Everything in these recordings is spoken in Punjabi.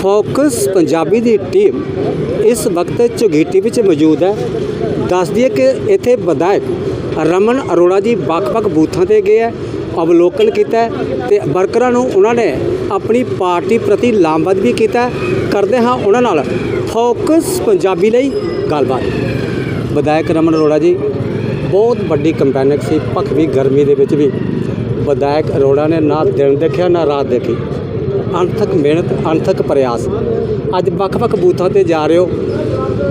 ਫੋਕਸ ਪੰਜਾਬੀ ਦੀ ਟੀਮ ਇਸ ਵਕਤ ਝੁਗੀਟੀ ਵਿੱਚ ਮੌਜੂਦ ਹੈ। ਦੱਸਦੀ ਹੈ ਕਿ ਇੱਥੇ ਵਿਧਾਇਕ ਰਮਨ ਅਰੋੜਾ ਜੀ ਵੱਖ-ਵੱਖ ਬੂਥਾਂ ਤੇ ਗਏ ਹੈ, ਅਵਲੋਕਨ ਕੀਤਾ ਹੈ ਤੇ ਵਰਕਰਾਂ ਨੂੰ ਉਹਨਾਂ ਨੇ ਆਪਣੀ ਪਾਰਟੀ ਪ੍ਰਤੀ ਲਾਮਬੱਧ ਵੀ ਕੀਤਾ ਕਰਦੇ ਹਾਂ ਉਹਨਾਂ ਨਾਲ ਫੋਕਸ ਪੰਜਾਬੀ ਲਈ ਗੱਲਬਾਤ। ਵਿਧਾਇਕ ਰਮਨ ਅਰੋੜਾ ਜੀ, ਬਹੁਤ ਵੱਡੀ ਕੰਪੈਨਿਕ ਸੀ, ਭਖਵੀ ਗਰਮੀ ਦੇ ਵਿੱਚ ਵੀ। ਵਿਧਾਇਕ ਅਰੋੜਾ ਨੇ ਨਾ ਦਿਨ ਦੇਖਿਆ, ਨਾ ਰਾਤ ਦੇਖੀ। ਅਣਥਕ ਮਿਹਨਤ, ਅਣਥਕ ਪ੍ਰਯਾਸ। ਅੱਜ ਵੱਖ-ਵੱਖ ਬੂਥਾਂ ਤੇ ਜਾ ਰਹੇ ਹੋ।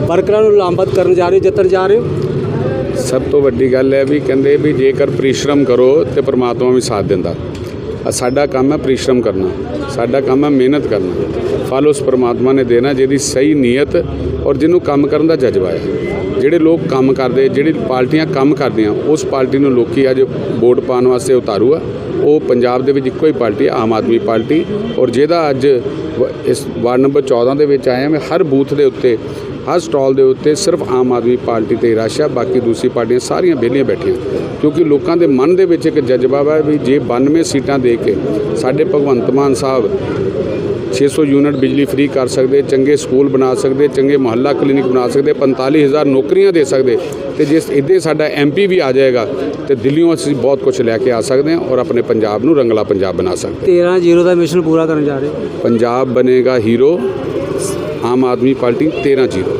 ਵਰਕਰਾਂ ਨੂੰ ਲਾਮਬੱਧ ਕਰਨ ਜਾ ਰਹੇ ਹੋ, ਜਿੱਤਣ ਜਾ ਰਹੇ ਹੋ। ਸਭ ਤੋਂ ਵੱਡੀ ਗੱਲ ਹੈ ਵੀ ਕਹਿੰਦੇ ਵੀ ਜੇਕਰ ਪਰਿਸ਼ਰਮ ਕਰੋ ਤੇ ਪ੍ਰਮਾਤਮਾ ਵੀ ਸਾਥ ਦਿੰਦਾ। ਸਾਡਾ ਕੰਮ ਹੈ ਪਰਿਸ਼ਰਮ ਕਰਨਾ। ਸਾਡਾ ਕੰਮ ਹੈ ਮਿਹਨਤ ਕਰਨਾ। ਫਲ ਉਸ ਪਰਮਾਤਮਾ ਨੇ ਦੇਣਾ ਜਿਹਦੀ ਸਹੀ ਨੀਅਤ ਔਰ ਜਿਹਨੂੰ ਕੰਮ ਕਰਨ ਦਾ ਜਜ਼ਬਾ ਹੈ। ਜਿਹੜੇ ਲੋਕ ਕੰਮ ਕਰਦੇ, ਜਿਹੜੀ ਪਾਰਟੀਆਂ ਕੰਮ ਕਰਦੀਆਂ, ਉਸ ਪਾਰਟੀ ਨੂੰ ਲੋਕੀ ਅੱਜ ਵੋਟ ਪਾਉਣ ਵਾਸਤੇ ਉਤਾਰੂ ਆ। ਉਹ ਪੰਜਾਬ ਦੇ ਵਿੱਚ ਇੱਕੋ ਹੀ ਪਾਰਟੀ ਆਮ ਆਦਮੀ ਪਾਰਟੀ। ਔਰ ਜਿਹਦਾ ਅੱਜ ਵ- ਇਸ ਵਾਰਡ ਨੰਬਰ 14 ਦੇ ਵਿੱਚ ਆਇਆ ਮੈਂ ਹਰ ਬੂਥ ਦੇ ਉੱਤੇ ਹਰ ਸਟਾਲ ਦੇ ਉੱਤੇ ਸਿਰਫ ਆਮ ਆਦਮੀ ਪਾਰਟੀ ਤੇ ਹੀ ਰਸ਼ ਬਾਕੀ ਦੂਸਰੀ ਪਾਰਟੀਆਂ ਸਾਰੀਆਂ ਵਿਹਲੀਆਂ ਬੈਠੀਆਂ। ਕਿਉਂਕਿ ਲੋਕਾਂ ਦੇ ਮਨ ਦੇ ਵਿੱਚ ਇੱਕ ਜਜ਼ਬਾ ਵਾ ਵੀ ਜੇ 92 ਸੀਟਾਂ ਦੇ ਕੇ ਸਾਡੇ ਭਗਵੰਤ ਮਾਨ ਸਾਹਿਬ 600 ਯੂਨਿਟ ਬਿਜਲੀ ਫ੍ਰੀ ਕਰ ਸਕਦੇ ਚੰਗੇ ਸਕੂਲ ਬਣਾ ਸਕਦੇ ਚੰਗੇ ਮੁਹੱਲਾ ਕਲੀਨਿਕ ਬਣਾ ਸਕਦੇ 45000 ਨੌਕਰੀਆਂ ਦੇ ਸਕਦੇ ਤੇ ਜੇ ਇੱਦੇ ਸਾਡਾ ਐਮਪੀ ਵੀ ਆ ਜਾਏਗਾ ਤੇ ਦਿੱਲੀੋਂ ਅਸੀਂ ਬਹੁਤ ਕੁਝ ਲੈ ਕੇ ਆ ਸਕਦੇ ਹਾਂ ਔਰ ਆਪਣੇ ਪੰਜਾਬ ਨੂੰ ਰੰਗਲਾ ਪੰਜਾਬ ਬਣਾ ਸਕਦੇ 13 ਜ਼ੀਰੋ ਦਾ ਮਿਸ਼ਨ ਪੂਰਾ ਕਰਨ ਜਾ ਰਹੇ ਹੋ? ਪੰਜਾਬ ਬਣੇਗਾ hero. Aam Aadmi party 13 zero.